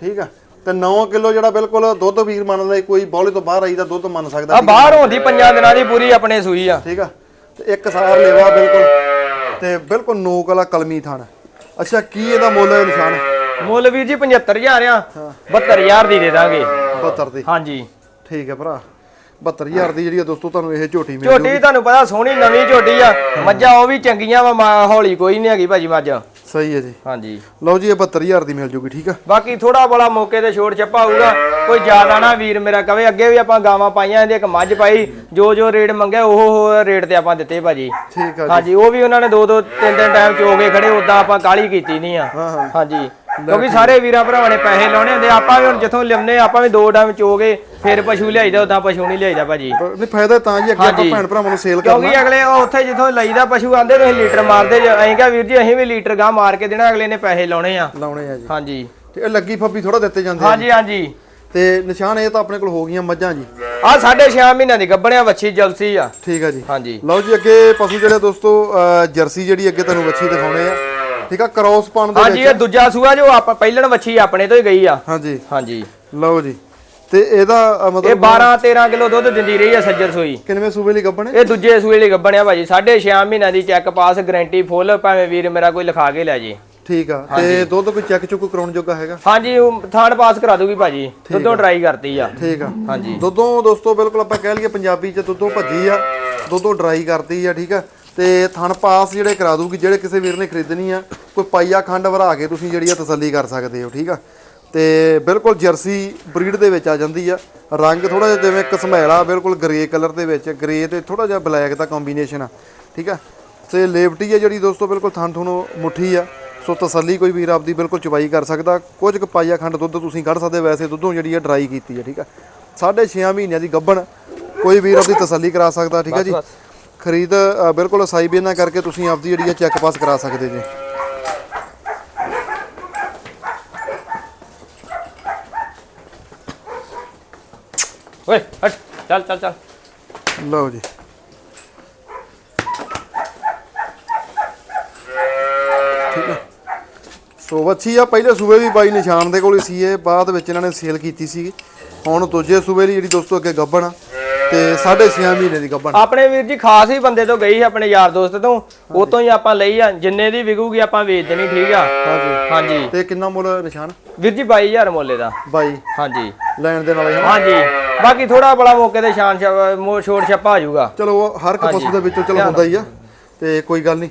ਠੀਕ ਆ। ਤੇ 9 ਕਿਲੋ ਜਿਹੜਾ ਬਿਲਕੁਲ ਦੁੱਧ ਵੀਰ ਮੰਨਦਾ ਕੋਈ ਬੌਲੇ ਤੋਂ ਬਾਹਰ ਆਈ ਦਾ ਦੁੱਧ ਮੰਨ ਸਕਦਾ ਆ। ਬਾਹਰ ਹੁੰਦੀ ਪੰਜਾਂ ਦਿਨਾਂ ਦੀ ਪੂਰੀ ਆਪਣੇ ਸੂਈ ਆ। ਠੀਕ ਆ। ਤੇ ਇੱਕ ਸਾਰ ਲੈਵਾ ਬਿਲਕੁਲ। ਤੇ ਬਿਲਕੁਲ ਨੋਕ ਵਾਲਾ ਕਲਮੀ ਥਣ ਅੱਛਾ ਕੀ ਇਹਦਾ ਮੁੱਲ ਹੈ ਨਿਸ਼ਾਨ? ਮੁੱਲ ਵੀਰ ਜੀ 75000 ਆ। 72000 ਦੀ ਦੇ ਦਾਂਗੇ। 72 ਦੀ। ਹਾਂਜੀ। ਠੀਕ ਹੈ ਭਰਾ। 72000 ਦੀ ਜਿਹੜੀ ਆ ਦੋਸਤੋ ਤੁਹਾਨੂੰ ਇਹ ਝੋਟੀ ਮਿਲ ਝੋਟੀ ਤੁਹਾਨੂੰ ਪਤਾ ਸੋਹਣੀ ਨਵੀਂ ਝੋਟੀ ਆ। ਮੱਝਾਂ ਉਹ ਵੀ ਚੰਗੀਆਂ ਵਾ ਮਾ- ਹੌਲੀ ਕੋਈ ਨਹੀਂ ਹੈਗੀ ਭਾਜੀ ਮੱਝ। ਸਹੀ ਹੈ ਜੀ। ਹਾਂਜੀ। ਲਓ ਜੀ ਇਹ 72000 ਦੀ ਮਿਲ ਜੂਗੀ ਠੀਕ ਆ? ਬਾਕੀ ਥੋੜਾ ਬੜਾ ਮੌਕੇ ਤੇ ਛੋੜ ਛੱਪਾ ਹੋਊਗਾ। ਕੋਈ ਜ਼ਿਆਦਾ ਨਾ ਵੀਰ ਮੇਰਾ ਕਵੇ ਅੱਗੇ ਵੀ ਆਪਾਂ ਗਾਵਾਂ ਪਾਈਆਂ ਇਹਦੀ ਇੱਕ ਮੱਝ ਪਾਈ ਜੋ ਜੋ ਰੇਟ ਮੰਗਿਆ ਉਹ ਉਹ ਰੇਟ ਤੇ ਆਪਾਂ ਦਿੱਤੇ ਭਾਜੀ। ਠੀਕ ਆ ਜੀ। ਹਾਂਜੀ ਉਹ ਵੀ ਉਹਨਾਂ ਨੇ ਦੋ ਦੋ ਤਿੰਨ ਤਿੰਨ ਟਾਈਮ ਚੋ ਕੇ ਖੜੇ ਉਦਾਂ ਆਪਾਂ ਕਾਲੀ ਕੀਤੀ ਨਹੀਂ ਆ। ਹਾਂਜੀ। ਕਿਉਂਕਿ ਸਾਰੇ ਵੀਰਾਂ ਭਰਾਵਾਂ ਨੇ ਪੈਸੇ ਲਾਉਣੇ ਹੁੰਦੇ ਆਪਾਂ ਵੀ ਹੁਣ ਜਿੱਥੋਂ ਲਿਆਉਂਦੇ ਆਪਾਂ ਵੀ ਦੋ ਟਾਈਮ ਚੋਗੇ ਫਿਰ ਪਸ਼ੂ ਲਿਆਈਦਾ ਉਦਾਂ ਪਸ਼ੂ ਨਹੀਂ ਲਿਆਈਦਾ ਭਾਜੀ। ਨਹੀਂ ਫਾਇਦਾ ਤਾਂ ਜੀ ਅੱਗੇ ਆਪਾਂ। ਭੈਣ ਭਰਾਵਾਂ ਨੂੰ ਸੇਲ ਕਰਨਾ। ਕਿਉਂਕਿ ਅਗਲੇ ਉਹ ਉੱਥੇ ਜਿੱਥੋਂ ਲਈਦਾ ਪਸ਼ੂ ਆਂਦੇ ਤੁਸੀਂ ਲੀਟਰ ਮਾਰਦੇ ਜੇ ਅਸੀਂ ਕਿਹਾ ਵੀਰ ਜੀ ਅਸੀਂ ਵੀ ਲੀਟਰ ਗਾਂ ਮਾਰ ਕੇ ਦੇਣਾ ਅਗਲੇ ਨੇ ਪੈਸੇ ਲਾਉਣੇ ਆ। ਲਾਉਣੇ ਆ ਜੀ। ਹਾਂਜੀ। ਤੇ ਇਹ ਲੱਗੀ ਫੱਬੀ ਥੋੜਾ ਦਿੱਤੇ ਜਾਂਦੇ ਹਾਂਜੀ ਹਾਂਜੀ। ਤੇ ਨਿਸ਼ਾਨ ਇਹ ਤਾਂ ਆਪਣੇ ਕੋਲ ਹੋ ਗਈਆਂ ਮੱਝਾਂ ਜੀ। ਆ ਸਾਢੇ ਛੇ ਮਹੀਨਿਆਂ ਦੀ ਗੱਬਣਿਆ ਵੱਛੀ ਜਲਸੀ ਆ। ਠੀਕ ਆ ਜੀ। ਹਾਂਜੀ। ਲਓ ਜੀ ਅੱਗੇ ਪਸ਼ੂ ਜਿਹੜੇ ਦੋਸਤੋ ਜਰਸੀ ਜਿਹੜੀ ਅੱਗੇ ਤੁਹਾਨੂੰ ਵੱਛੀ ਦਿਖਾਉਣੇ ਆ। ਠੀਕ ਆ ਕ੍ਰੋਸ ਪਾਉਣ ਦੇ ਹਾਂਜੀ ਇਹ ਦੂਜਾ ਸੂਆ ਜੋ ਆਪਾਂ ਪਹਿਲਣ ਵੱਛੀ ਆਪਣੇ ਤੋਂ ਹੀ ਗਈ ਆ। ਹਾਂਜੀ। ਹਾਂਜੀ। ਲਓ ਜੀ। ਤੇ ਇਹਦਾ ਅਹ, ਇਹ ਮਤਲਬ 12 13 ਕਿਲੋ ਦੁੱਧ ਦਿੰਦੀ ਰਹੀ ਆ ਸੱਜਰ ਸੂਈ। ਕਿੰਨਵੇਂ ਸੂਬੇ ਲਈ ਗੱਬਣੇ? ਇਹ ਦੂਜੇ ਸੂਏ ਲਈ ਗੱਬਣਿਆ ਭਾਜੀ। ਸਾਢੇ ਛੇ ਮਹੀਨਿਆਂ ਦੀ ਚੈੱਕ ਪਾਸ ਗਾਰੰਟੀ ਫੁੱਲ ਭਾਵੇਂ ਵੀਰ ਮੇਰਾ ਕੋਈ ਲਿਖਾ ਕੇ ਲੈ ਜੇ। ਠੀਕ ਆ। ਤੇ ਦੁੱਧ ਕੋਈ ਚੈੱਕ ਚੁੱਕ ਕਰਾਉਣ ਜੋਗਾ ਹੈਗਾ? ਹਾਂਜੀ ਉਹ ਥਾਣ ਪਾਸ ਕਰਾ ਦੂਗੀ ਭਾਜੀ। ਦੁੱਧੋਂ ਟਰਾਈ ਕਰਤੀ ਆ। ਠੀਕ ਆ। ਹਾਂਜੀ। ਦੁੱਧੋਂ ਦੋਸਤੋ ਬਿਲਕੁਲ ਆਪਾਂ ਕਹਿ ਲਈਏ ਪੰਜਾਬੀ ਚ ਦੁੱਧੋਂ ਭੱਜੀ ਆ। ਦੁੱਧੋਂ ਡਰਾਈ ਕਰਦੀ ਆ ਠੀਕ ਆ। ਤੇ ਥਣ ਪਾਸ ਜਿਹੜੇ ਕਰਾ ਦੂਗੀ ਜਿਹੜੇ ਕਿਸੇ ਵੀਰ ਨੇ ਖਰੀਦਣੀ ਆ, ਕੋਈ ਪਾਈਆ ਖੰਡ ਵਰਾ ਕੇ ਤੁਸੀਂ ਜਿਹੜੀ ਆ ਤਸੱਲੀ ਕਰ ਸਕਦੇ ਹੋ, ਠੀਕ ਆ? ਤੇ ਬਿਲਕੁਲ ਜਰਸੀ ਬਰੀਡ ਦੇ ਵਿੱਚ ਆ ਜਾਂਦੀ ਆ, ਰੰਗ ਥੋੜਾ ਜਿਹਾ ਜਿਵੇਂ ਕਸਮੈਲਾ ਬਿਲਕੁਲ ਗ੍ਰੇ ਕਲਰ ਦੇ ਵਿੱਚ, ਗ੍ਰੇ ਤੇ ਥੋੜਾ ਜਿਹਾ ਬਲੈਕ ਦਾ ਕੰਬੀਨੇਸ਼ਨ ਆ, ਠੀਕ ਆ? ਤੇ ਲੇਵਟੀ ਆ ਜਿਹੜੀ ਦੋਸਤੋ, ਬਿਲਕੁਲ ਥਣ ਥੁਣ ਮੁੱਠੀ ਆ, ਸੋ ਤਸੱਲੀ ਕੋਈ ਵੀਰ ਆਪਦੀ ਬਿਲਕੁਲ ਚੁਬਾਈ ਕਰ ਸਕਦਾ, ਕੁਝ ਕੁ ਪਾਈਆ ਖੰਡ ਦੁੱਧ ਤੁਸੀਂ ਕੱਢ ਸਕਦੇ ਵੈਸੇ ਦੁੱਧੋਂ ਜਿਹੜੀ ਆ ਡਰਾਈ ਕੀਤੀ ਆ, ਠੀਕ ਆ? ਸਾਢੇ ਛੇ ਮਹੀਨਿਆਂ ਦੀ ਗੱਭਣ, ਕੋਈ ਵੀਰ ਆਪਦੀ ਤਸੱਲੀ ਕਰਾ ਸਕਦਾ, ਠੀਕ ਆ ਜੀ? ਖਰੀਦ ਬਿਲਕੁਲ ਸਾਈ ਬੇਨਾ ਕਰਕੇ ਤੁਸੀਂ ਆਪਦੀ ਜਿਹੜੀ ਆ ਚੈੱਕ ਪਾਸ ਕਰਾ ਸਕਦੇ ਜੀ। ਓਏ ਹਟ ਚੱਲ ਚੱਲ ਚੱਲ। ਲਓ ਜੀ। ਠੀਕ ਆ। ਸੋ ਵੱਛੀ ਆ ਪਹਿਲੇ ਸੂਬੇ ਵੀ ਬਾਈ ਨਿਸ਼ਾਨ ਦੇ ਕੋਲ ਹੀ ਸੀ ਇਹ ਬਾਅਦ ਵਿੱਚ ਇਹਨਾਂ ਨੇ ਸੇਲ ਕੀਤੀ ਸੀ ਹੁਣ ਦੂਜੇ ਸੂਬੇ ਲਈ ਜਿਹੜੀ ਦੋਸਤੋ ਅੱਗੇ ਗੱਬਣ ਆ। ਤੇ 6.5 ਮਹੀਨੇ ਦੀ ਗੱਬਣ ਆਪਣੇ ਵੀਰ ਜੀ ਖਾਸ ਹੀ ਬੰਦੇ ਤੋਂ ਗਈ ਆਪਣੇ ਯਾਰ ਦੋਸਤ ਤੋਂ। ਉਹ ਤੋਂ ਹੀ ਆਪਾਂ ਲਈ ਆ ਜਿੰਨੇ ਦੀ ਵਿਕੂਗੀ ਆਪਾਂ ਵੇਚ ਦੇਣੀ ਠੀਕ ਆ? ਹਾਂਜੀ। ਹਾਂਜੀ। ਤੇ ਕਿੰਨਾ ਮੁੱਲ ਨਿਸ਼ਾਨ? ਵੀਰ ਜੀ 22000 ਮੁੱਲੇ ਦਾ ਬਾਈ। ਹਾਂਜੀ। ਲੈਣ ਦੇ ਨਾਲੇ ਹਾਂਜੀ। ਬਾਕੀ ਥੋੜਾ ਬੜਾ ਮੌਕੇ ਤੇ ਸ਼ਾਨ ਛੋੜ ਛੱਪਾ ਆ ਜਾਊਗਾ। ਚਲੋ ਹਰ ਇੱਕ ਪਸ਼ੂ ਦੇ ਵਿੱਚੋਂ ਚਲੋ ਹੁੰਦਾ ਹੀ ਆ। ਤੇ ਕੋਈ ਗੱਲ ਨਹੀਂ।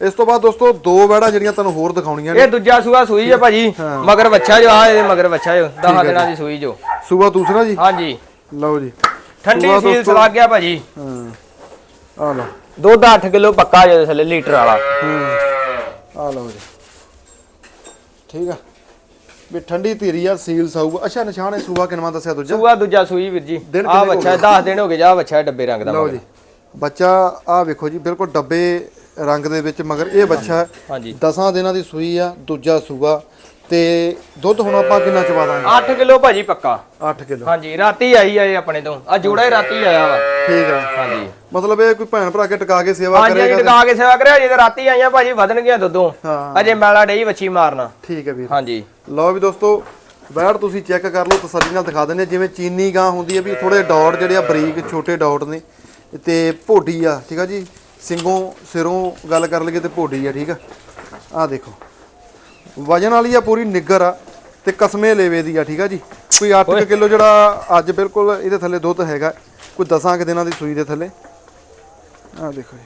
ਇਸ ਤੋਂ ਬਾਅਦ ਦੋਸਤੋ ਦੋ ਵੈੜਾਂ ਜਿਹੜੀਆਂ ਤੁਹਾਨੂੰ ਹੋਰ ਦਿਖਾਉਣੀਆਂ ਨੇ। ਇਹ ਦੂਜਾ ਸੂਆ ਸੂਈ ਆ ਭਾਜੀ। ਮਗਰ ਬੱਚਾ ਜੋ ਆ ਇਹਦੇ ਮਗਰ ਬੱਚਾ ਜੋ। 10 ਦਿਨਾਂ ਦੀ ਸੂਈ ਜੋ। ਸੂਬਾ ਦੂਸਰਾ ਜੀ? ਹਾਂਜੀ। ਲਓ ਜੀ। ਠੰਡੀ ਸੂਆ ਸੀਲ ਦੋਸਤੋ- ਸਲਾਗ ਗਿਆ ਭਾਜੀ। ਹਾਂ। ਆ ਲਓ। ਦੁੱਧ 8 ਕਿਲੋ ਪੱਕਾ ਜੋ ਥੱਲੇ ਲੀਟਰ ਵਾਲਾ। ਆ ਲਓ ਜੀ। ਠੀਕ ਆ। ਵੀ ਠੰਡੀ ਧੀਰੀ ਆ ਸੀਲ ਸਾਊਗਾ। ਅੱਛਾ ਨਿਸ਼ਾਨ ਇਹ ਸੂਬਾ ਕਿਨਵਾ ਦੱਸਿਆ ਦੂਜਾ? ਸੂਆ ਦੂਜਾ ਸੂਈ ਵੀਰ ਜੀ। ਆ ਬੱਚਾ 10 ਦਿਨ ਹੋ ਗਏ ਜਾ ਬੱਚਾ ਡੱਬੇ ਰੰਗ ਦਾ ਲਓ। ਜੀ। ਬੱਚਾ ਆ ਵੇਖੋ ਜੀ ਬਿਲਕੁਲ ਡੱਬੇ ਰੰਗ ਦੇ ਵਿੱਚ ਮਗਰ ਇਹ ਬੱਚਾ। ਹਾਂਜੀ। ਦਸਾਂ ਦਿਨਾਂ ਦੀ ਸੂਈ ਆ ਦੂਜਾ ਸੂਬਾ ਤੇ ਦੁੱਧ ਹੁਣ ਆਪਾਂ ਕਿੰਨਾ ਚਵਾ ਦਾਂਗੇ? 8 ਕਿਲੋ ਭਾਜੀ ਪੱਕਾ। 8 ਕਿਲੋ। ਹਾਂਜੀ ਰਾਤੀ ਆਈ ਆ ਇਹ ਆਪਣੇ ਤੋਂ। ਆ ਜੋੜਾ ਹੀ ਰਾਤੀ ਆਇਆ ਵਾ। ਠੀਕ ਆ। ਹਾਂਜੀ। ਮਤਲਬ ਇਹ ਕੋਈ ਭੈਣ ਭਰਾ ਕੇ ਟਿਕਾ ਕੇ ਸੇਵਾ ਹਾਂਜੀ ਕਰੇਗਾ ਤੇ- ਟਿਕਾ ਕੇ ਸੇਵਾ ਕਰਿਆ। ਜੇ ਤਾਂ ਰਾਤੀ ਆਈਆਂ ਭਾਜੀ ਵਧਣ ਗਿਆ ਦੁੱਧੋਂ। ਅਜੇ ਮੈਲਾ ਡਈ ਵੱਛੀ ਮਾਰਨਾ। ਠੀਕ ਹੈ ਵੀਰ। ਹਾਂਜੀ। ਲਓ ਵੀ ਦੋਸਤੋ ਬੈੜ ਤੁਸੀਂ ਚੈੱਕ ਕਰ ਲਓ ਤਸੱਲੀ ਨਾਲ ਦਿਖਾ ਦਿੰਦੇ। ਜਿਵੇਂ ਚੀਨੀ ਗਾਂ ਹੁੰਦੀ ਹੈ ਵੀ ਥੋੜੇ ਡਾਟ ਜਿਹੜੇ ਆ ਬਰੀਕ ਛੋਟੇ ਡਾਟ ਨੇ। ਤੇ ਭੋਡੀ ਆ ਠੀਕ ਆ ਜੀ? ਸਿੰਘੋਂ ਸਿਰੋਂ ਗੱਲ ਕਰ ਲਈਏ ਤੇ ਭੋਡੀ ਆ ਠੀਕ ਆ? ਆ ਦੇਖੋ। ਵਜਨ ਵਾਲੀ ਆ ਪੂਰੀ ਨਿੱਗਰ ਆ ਤੇ ਕਸਮੇ ਲੇਵੇ ਦੀ ਆ ਠੀਕ ਆ ਜੀ? ਕੋਈ 8 ਕਿਲੋ ਜਿਹੜਾ ਅੱਜ ਬਿਲਕੁਲ ਇਹਦੇ ਥੱਲੇ ਦੁੱਧ ਹੈਗਾ ਕੋਈ 10 ਕਿ ਦਿਨਾਂ ਦੀ ਸੂਈ ਦੇ ਥੱਲੇ। ਆ ਦੇਖੋ ਜੀ।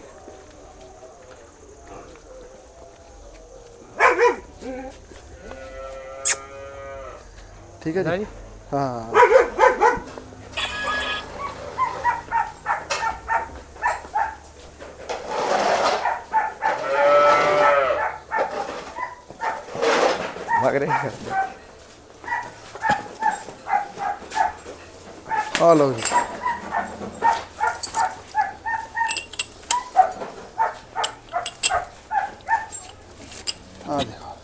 ਠੀਕ ਹੈ ਜੀ। ਹਾਂ। ਮਗਰੇ ਆ ਲਓ ਜੀ। ਆ ਦੇਖੋ।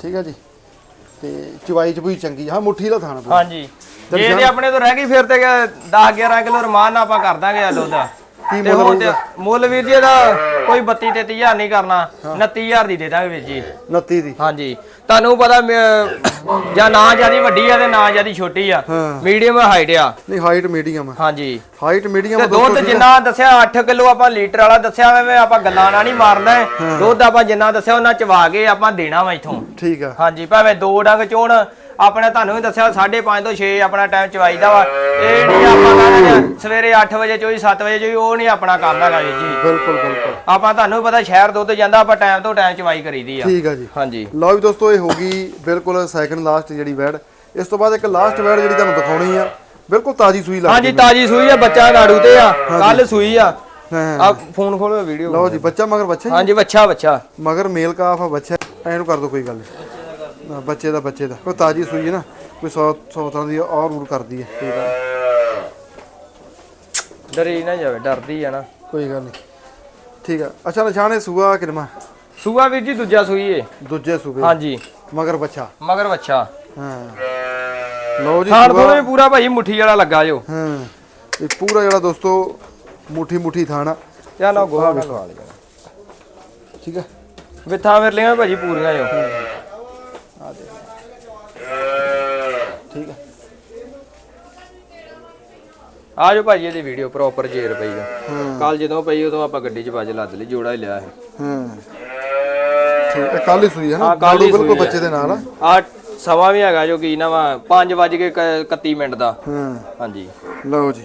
ਠੀਕ ਹੈ ਜੀ। ਤੇ ਚਵਾਈ ਚਬੂਈ ਚੰਗੀ ਹਾਂ ਮੁੱਠੀ ਦਾ ਥਾਣਾ ਹਾਂਜੀ। ਜੇ ਇਹਦੇ ਆਪਣੇ ਤੋਂ ਰਹਿ ਗਈ ਫਿਰ ਤੇ 10 11 ਕਿਲੋ ਰਮਾਨ ਆਪਾਂ ਕਰ ਦਾਂਗੇ ਆ ਦਾ। ਕੀ ਮੁੱਲ ਹੋਊਗਾ? ਮੁੱਲ ਵੀਰ ਜੀ ਇਹਦਾ ਕੋਈ 32 33000 ਨਹੀਂ ਕਰਨਾ 29000 ਦੀ ਦੇ ਦਾਂਗੇ ਵੀਰ ਜੀ। 29 ਦੀ। ਹਾਂਜੀ। ਤੁਹਾਨੂੰ ਪਤਾ ਮ- ਜਾਂ ਨਾ ਜਿਆਦੀ ਵੱਡੀ ਆ ਤੇ ਨਾ ਜਿਆਦੀ ਛੋਟੀ ਆ। ਹਾਂ। ਮੀਡੀਅਮ ਹਾਈਟ ਆ। ਨਹੀਂ ਹਾਈਟ ਮੀਡੀਅਮ ਹੈ ਹਾਂਜੀ। ਹਾਈਟ ਮੀਡੀਅਮ ਤੇ ਦੁੱਧ ਜਿੰਨਾ ਦੱਸਿਆ 8 ਕਿਲੋ ਆਪਾਂ ਲੀਟਰ ਵਾਲਾ ਦੱਸਿਆ ਐਵੇਂ ਆਪਾਂ ਗੱਲਾਂ ਨਾਲ ਨਹੀਂ ਮਾਰਨਾ ਹੈ। ਦੁੱਧ ਆਪਾਂ ਜਿੰਨਾ ਦੱਸਿਆ ਉਹਨਾਂ ਚਵਾ ਕੇ ਆਪਾਂ ਦੇਣਾ ਵਾ ਇਥੋਂ। ਠੀਕ ਆ। ਹਾਂਜੀ ਭਾਵੇਂ ਦੋ ਡੰਗ ਚੋਣ ਆਪਣੇ ਤੁਹਾਨੂੰ ਵੀ ਦੱਸਿਆ 5:30 ਤੋਂ 6 ਆਪਣਾ ਟਾਈਮ ਚਵਾਈਦਾ ਵਾ। ਇਹ ਨਹੀਂ ਆਪਾਂ ਕਹਿੰਦੇ ਸਵੇਰੇ 8 ਵਜੇ ਚੋਈ 7 ਵਜੇ ਚੋਈ ਉਹ ਨਹੀਂ ਆਪਣਾ ਕੰਮ ਹੈਗਾ ਜੀ। ਬਿਲਕੁਲ ਬਿਲਕੁਲ। ਆਪਾਂ ਤੁਹਾਨੂੰ ਪਤਾ ਸ਼ਹਿਰ ਦੁੱਧ ਜਾਂਦਾ ਆਪਾਂ ਟਾਈਮ ਤੋਂ ਟਾਈਮ ਚਵਾਈ ਕਰੀਦੀ ਆ। ਠੀਕ ਆ ਜੀ। ਹਾਂਜੀ। ਲਓ ਵੀ ਦੋਸਤੋ ਇਹ ਹੋ ਗਈ ਬਿਲਕੁਲ ਸੈਕੰਡ ਲਾਸਟ ਜਿਹੜੀ ਵੈੜ ਇਸ ਤੋਂ ਬਾਅਦ ਇੱਕ ਲਾਸਟ ਵੈੜ ਜਿਹੜੀ ਤੁਹਾਨੂੰ ਦਿਖਾਉਣੀ ਆ। ਬਿਲਕੁਲ ਤਾਜੀ ਸੂਈ ਲੱਗਦੀ ਹਾਂਜੀ ਤਾਜੀ ਸੂਈ ਆ ਬੱਚਾ ਨਾੜੂ ਤੇ ਆ। ਕੱਲ ਸੂਈ ਆ। ਆ ਫੋਨ ਖੋਲੋ ਵੀਡੀਓ ਲਓ ਜੀ ਬੱਚਾ ਮਗਰ ਬੱਚਾ ਹਾਂਜੀ ਬੱਚਾ ਬੱਚਾ। ਮਗਰ ਮੇਲ ਕਾਫ ਆ ਬੱਚਾ। ਐ ਨੂੰ ਕਰ ਦੋ ਕੋਈ ਗੱਲ ਨਹੀਂ ਬੱਚੇ ਦਾ ਬੱਚੇ ਦਾ। ਕੋਈ ਤਾਜੀ ਸੂਈ ਹੈ ਨਾ ਕੋਈ 100 100 ਤਰ੍ਹਾਂ ਦੀ ਔਰ ਉਰ ਕਰਦੀ ਹੈ। ਕੋਈ ਗੱਲ ਡਰੀ ਨਾ ਜਾਵੇ ਡਰਦੀ ਆ ਨਾ। ਕੋਈ ਗੱਲ ਨਹੀਂ। ਠੀਕ ਆ ਅੱਛਾ ਨਿਸ਼ਾਨ ਸੂਆ ਕਿਨਮਾ ਸੂਆ ਵੀਰ ਜੀ ਦੂਜਾ ਸੂਈ ਏ। ਦੂਜੇ ਸੂਬੇ ਹਾਂਜੀ। ਮਗਰ ਬੱਚਾ। ਮਗਰ ਬੱਚਾ। ਹਾਂ। ਲਓ ਜੀ ਥਾਣ ਸੂਆ। ਥੋੜੇ ਪੂਰਾ ਭਾਈ ਮੁੱਠੀ ਵਾਲਾ ਲੱਗਾ ਜੋ। ਹਾਂ। ਇਹ ਪੂਰਾ ਜਿਹੜਾ ਦੋਸਤੋ ਮੁੱਠੀ ਮੁੱਠੀ ਥਾਣਾ। ਜਾਂ ਨਾ ਗੋਹਾ ਨਾ ਲਿਆ ਠੀਕ ਹੈ। ਵਿਥਾਂ ਫਿਰ ਲਿਆ ਭਾਜੀ ਪੂਰੀਆਂ ਜੋ ਠੀਕ ਹੈ ਆ ਜੋ ਭਾਜੀ ਇਹਦੀ ਵੀਡੀਓ ਪ੍ਰੋਪਰ ਜੇਰ ਪਈ ਆ। ਹਾਂ। ਕੱਲ ਜਦੋਂ ਪਈ ਉਦੋਂ ਆਪਾਂ ਗੱਡੀ 'ਚ ਵੱਜ ਲੱਦ ਲਈ ਜੋੜਾ ਹੀ ਲਿਆ ਇਹ। ਹਾਂ। ਠੀਕ ਹੈ ਕੱਲ ਹੀ ਸੂਈ ਹੈ ਨਾ? ਹਾਂ, ਕੱਲ੍ਹ ਹੀ ਬਿਲਕੁਲ ਸੂਈ। ਬੱਚੇ ਦੇ ਨਾਲ ਆ। ਆ ਸਮਾਂ ਵੀ ਹੈਗਾ ਜੋ ਕੀ ਨਾ ਵਾ 5 ਵਜ ਕੇ 31 ਮਿੰਟ ਦਾ। ਹਾਂ। ਹਾਂਜੀ। ਲਓ ਜੀ।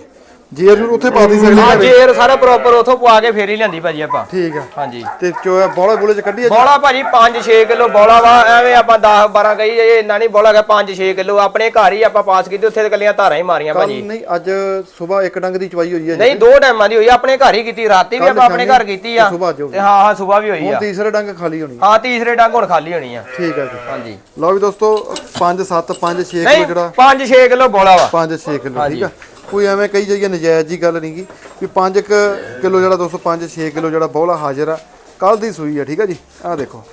ਜੇਰ ਨੂੰ ਉੱਥੇ ਪਾ ਦੀ ਸਕਦੇ ਆ ਘਰੇ। ਜੇਰ ਸਾਰਾ ਪ੍ਰੋਪਰ ਉਥੋਂ ਪਵਾ ਕੇ ਫੇਰ ਹੀ ਲਿਆਂਦੀ ਭਾਜੀ ਆਪਾਂ। ਠੀਕ ਆ। ਹਾਂਜੀ। ਤੇ ਚੋ ਬੋਲੇ ਬੋਲੇ ਚ ਕੱਢੀ ਆ ਜੀ? ਬੋਲਾ ਭਾਜੀ 5-6 ਕਿਲੋ ਬੋਲਾ ਵਾ ਐਵੇਂ ਆਪਾਂ 10-12 ਕਹੀ ਜਾਈਏ ਇੰਨਾ ਨਹੀਂ ਬੋਲਾ ਹੈਗਾ 5-6 ਕਿਲੋ। ਆਪਣੇ ਘਰ ਹੀ ਆਪਾਂ ਪਾਸ ਕੀਤੀ ਉੱਥੇ ਤੇ ਕੱਲੀਆਂ ਧਾਰਾਂ ਹੀ ਮਾਰੀਆਂ ਭਾਜੀ। ਨਹੀਂ ਅੱਜ ਸਵੇਰ ਇੱਕ ਡੰਗ ਦੀ ਚਵਾਈ ਹੋਈ ਹੈ ਜੀ। ਨਹੀਂ ਦੋ ਟਾਈਮਾਂ ਦੀ ਹੋਈ ਆਪਣੇ ਘਰ ਹੀ ਕੀਤੀ ਰਾਤੀ ਵੀ ਕੱਲ੍ਹ ਆਪਾਂ ਆਪਣੇ ਸ਼ਾਮੀ ਘਰ ਕੀਤੀ ਆ। ਤੇ ਸੁਬਾਹ ਜੋ। ਤੇ ਹਾਂ ਹਾਂ ਸਵੇਰ ਵੀ ਹੋਈ ਹੁਣ ਆ ਤੀਸਰੇ ਡੰਗ ਖਾਲੀ ਹੋਣੀ ਆ। ਹਾਂ ਤੀਸਰੇ ਡੰਗ ਹੁਣ ਖਾਲੀ ਹੋਣੀ ਆ। ਠੀਕ ਆ ਜੀ। ਹਾਂਜੀ। ਲਓ ਵੀ ਦੋਸਤੋ 5 7 5 6 ਨਹੀਂ ਕਿਲੋ ਜਿਹੜਾ 5-6 ਕਿਲੋ ਬੋਲਾ ਵਾ। 5 6 ਕਿਲੋ ਠੀਕ ਆ। ਕੋਈ ਐਵੇਂ ਕਹੀ ਜਾਈਏ ਨਜਾਇਜ਼ ਜੀ ਗੱਲ ਨਹੀਂਗੀ ਵੀ 5 ਕਿਲੋ ਜਿਹੜਾ ਦੋਸਤੋ 5 6 ਕਿਲੋ ਜਿਹੜਾ ਬੋਲਾ ਹਾਜ਼ਰ ਆ ਕੱਲ ਦੀ ਸੂਈ ਆ ਠੀਕ ਆ ਜੀ? ਆਹ ਦੇਖੋ।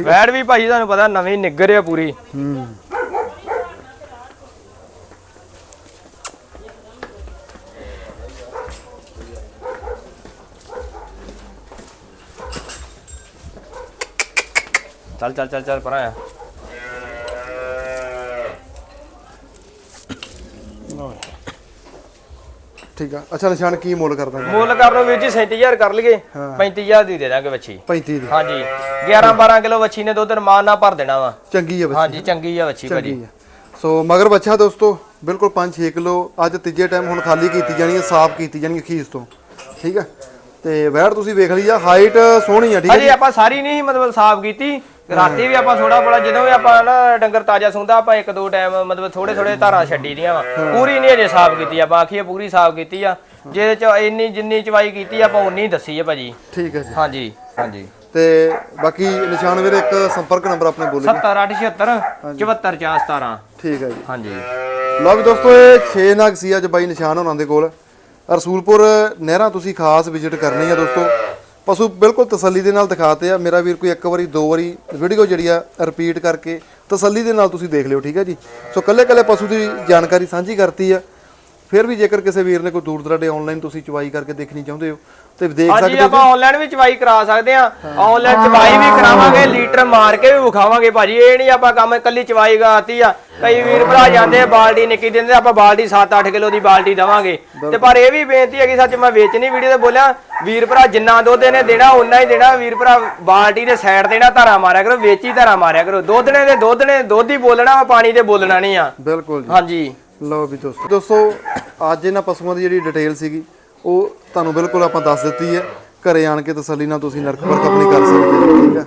ਵੈੜ ਵੀ ਭਾਜੀ ਤੁਹਾਨੂੰ ਪਤਾ ਨਵੀਂ ਨਿੱਗਰ ਆ ਪੂਰੀ। ਹੂੰ। ਚੱਲ ਚੱਲ ਚੱਲ ਚੱਲ ਪਰਾਂ ਆ। ਠੀਕ ਆ। ਅੱਛਾ ਨਿਸ਼ਾਨ ਕੀ ਮੁੱਲ ਕਰ ਦਾਂਗੇ ਮੁੱਲ ਕਰ ਲਓ ਵੀਰ ਜੀ 37000 ਕਰ ਲਈਏ। ਹਾਂ। 35000 ਦੀ ਦੇ ਦਾਂਗੇ ਵੱਛੀ। 35 ਦੀ। ਹਾਂਜੀ। 11 12 ਕਿਲੋ ਵੱਛੀ ਨੇ ਦੁੱਧ ਰਮਾਨ ਨਾਲ ਭਰ ਦੇਣਾ ਵਾ। ਚੰਗੀ ਆ ਬੱਚੀ ਹਾਂਜੀ ਚੰਗੀ ਆ ਵੱਛੀ ਭਾਜੀ। ਚੰਗੀ ਆ। ਸੋ ਮਗਰ ਬੱਚਾ ਦੋਸਤੋ ਬਿਲਕੁਲ 5-6 ਕਿਲੋ ਅੱਜ ਤੀਜੇ ਟਾਈਮ ਹੁਣ ਖਾਲੀ ਕੀਤੀ ਜਾਣੀ ਹੈ ਸਾਫ਼ ਕੀਤੀ ਜਾਣੀ ਹੈ ਖੀਸ ਤੋਂ। ਠੀਕ ਆ? ਤੇ ਵੈੜ ਤੁਸੀਂ ਵੇਖ ਲਈ ਆ ਹਾਈਟ ਸੋਹਣੀ ਆ ਠੀਕ ਹੈ ਹਜੇ ਆਪਾਂ ਸਾਰੀ ਨਹੀਂ ਮਤਲਬ ਸਾਫ਼ ਕੀਤੀ। ਰਾਤੀ ਵੀ ਆਪਾਂ ਥੋੜਾ ਬੜਾ ਜਦੋਂ ਵੀ ਆਪਾਂ ਨਾ ਡੰਗਰ ਤਾਜ਼ਾ ਸੁੰਦਾ ਆਪਾਂ ਇੱਕ ਦੋ ਟਾਈਮ ਮਤਲਬ ਥੋੜੇ ਥੋੜੇ ਧਾਰਾਂ ਛੱਡੀ ਦੀਆਂ ਵਾ। ਪੂਰੀ ਨਹੀਂ ਅਜੇ ਸਾਫ਼ ਕੀਤੀ ਆਪਾਂ ਆਖੀਏ ਪੂਰੀ ਸਾਫ਼ ਕੀਤੀ ਆ। ਜਿਹਦੇ ਚ ਇੰਨੀ ਜਿੰਨੀ ਚਵਾਈ ਕੀਤੀ ਆਪਾਂ ਉਨੀ ਦੱਸੀ ਆ ਭਾਜੀ। ਠੀਕ ਹੈ ਜੀ। ਹਾਂਜੀ ਹਾਂਜੀ। ਤੇ ਬਾਕੀ ਨਿਸ਼ਾਨ ਵੀਰ ਇੱਕ ਸੰਪਰਕ ਨੰਬਰ ਆਪਣੇ ਬੋਲੇ 70876 74417 ਠੀਕ ਹੈ ਜੀ। ਹਾਂਜੀ। ਲਓ ਵੀ ਦੋਸਤੋ ਇਹ 6 ਨਗ ਸੀ ਅੱਜ ਬਾਈ ਨਿਸ਼ਾਨ ਹੋਣਾ ਦੇ ਕੋਲ। ਰਸੂਲਪੁਰ ਨਹਿਰਾਂ ਤੁਸੀਂ ਖਾਸ ਵਿਜ਼ਿਟ ਕਰਨੀ ਆ ਦੋਸਤੋ। ਪਸ਼ੂ ਬਿਲਕੁਲ ਤਸੱਲੀ ਦੇ ਨਾਲ ਦਿਖਾਤੇ ਆ। ਮੇਰਾ ਵੀਰ ਕੋਈ ਇੱਕ ਵਾਰੀ, ਦੋ ਵਾਰੀ ਵੀਡੀਓ ਜਿਹੜੀ ਆ ਰਿਪੀਟ ਕਰਕੇ ਤਸੱਲੀ ਦੇ ਨਾਲ ਤੁਸੀਂ ਦੇਖ ਲਿਓ, ਠੀਕ ਹੈ ਜੀ? ਸੋ ਕੱਲੇ ਕੱਲੇ ਪਸ਼ੂ ਦੀ ਜਾਣਕਾਰੀ ਸਾਂਝੀ ਕਰਤੀ ਆ। ਫਿਰ ਵੀ ਜੇਕਰ ਕਿਸੇ ਵੀਰ ਨੇ ਕੋਈ ਦੂਰ ਦਰਾਡੇ ਆਨਲਾਈਨ ਤੁਸੀਂ ਚਵਾਈ ਕਰਕੇ ਦੇਖਣੀ ਚਾਹੁੰਦੇ ਹੋ ਤੇ ਦੇਖ ਸਕਦੇ ਹੋ ਆਪਾਂ ਆਨਲਾਈਨ ਵੀ ਚਵਾਈ ਕਰਾ ਸਕਦੇ ਆ ਆਨਲਾਈਨ ਚਵਾਈ ਵੀ ਕਰਾਵਾਂਗੇ ਲੀਟਰ ਮਾਰ ਕੇ ਵੀ ਵਿਖਾਵਾਂਗੇ ਭਾਜੀ। ਇਹ ਨਹੀਂ ਆਪਾਂ ਕੰਮ ਇਕੱਲੀ ਚਵਾਈ ਗਾਤੀ ਆ। ਕਈ ਵੀਰ ਭਰਾ ਜਾਂਦੇ ਬਾਲਟੀ ਨਿੱਕੀ ਦਿੰਦੇ ਆਪਾਂ ਬਾਲਟੀ 7-8 ਕਿਲੋ ਦੀ ਬਾਲਟੀ ਦਵਾਂਗੇ। ਤੇ ਪਰ ਇਹ ਵੀ ਬੇਨਤੀ ਹੈ ਕਿ ਸੱਚ ਮੈਂ ਵੇਚਣੀ ਵੀਡੀਓ ਤੇ ਬੋਲਿਆ ਵੀਰ ਭਰਾ ਜਿੰਨਾ ਦੁੱਧ ਇਹਨੇ ਦੇਣਾ ਉਨਾ ਹੀ ਦੇਣਾ। ਵੀਰ ਭਰਾ ਬਾਲਟੀ ਦੇ ਸਾਈਡ ਤੇ ਨਾ ਧਾਰਾ ਮਾਰਿਆ ਕਰੋ ਵੇਚੀ ਧਾਰਾ ਮਾਰਿਆ ਕਰੋ। ਦੁੱਧ ਨੇ ਤੇ ਦੁੱਧ ਨੇ ਦੁੱਧ ਹੀ ਬੋਲਣਾ ਪਾਣੀ ਤੇ ਬੋਲਣਾ ਨਹੀਂ ਆ। ਬਿਲਕੁਲ ਜੀ। ਹਾਂਜੀ। ਲਓ ਵੀ ਦੋਸਤੋ। ਦੋਸਤੋ ਅੱਜ ਇਹਨਾਂ ਪਸ਼ੂਆਂ ਦੀ ਜਿਹੜੀ ਡਿਟੇਲ ਸੀਗੀ ਉਹ ਤੁਹਾਨੂੰ ਬਿਲਕੁਲ ਆਪਾਂ ਦੱਸ ਦਿੱਤੀ ਹੈ। ਘਰੇ ਆਣ ਕੇ ਤਸੱਲੀ ਨਾਲ ਤੁਸੀਂ ਨਰਕ ਪਰਖ ਆਪਣੀ ਕਰ ਸਕਦੇ ਹੋ, ਠੀਕ ਹੈ।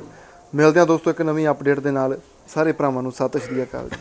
ਮਿਲਦੇ ਹਾਂ ਦੋਸਤੋ ਇੱਕ ਨਵੀਂ ਅਪਡੇਟ ਦੇ ਨਾਲ। ਸਾਰੇ ਭਰਾਵਾਂ ਨੂੰ ਸਤਿ ਸ਼੍ਰੀ ਅਕਾਲ ਜੀ।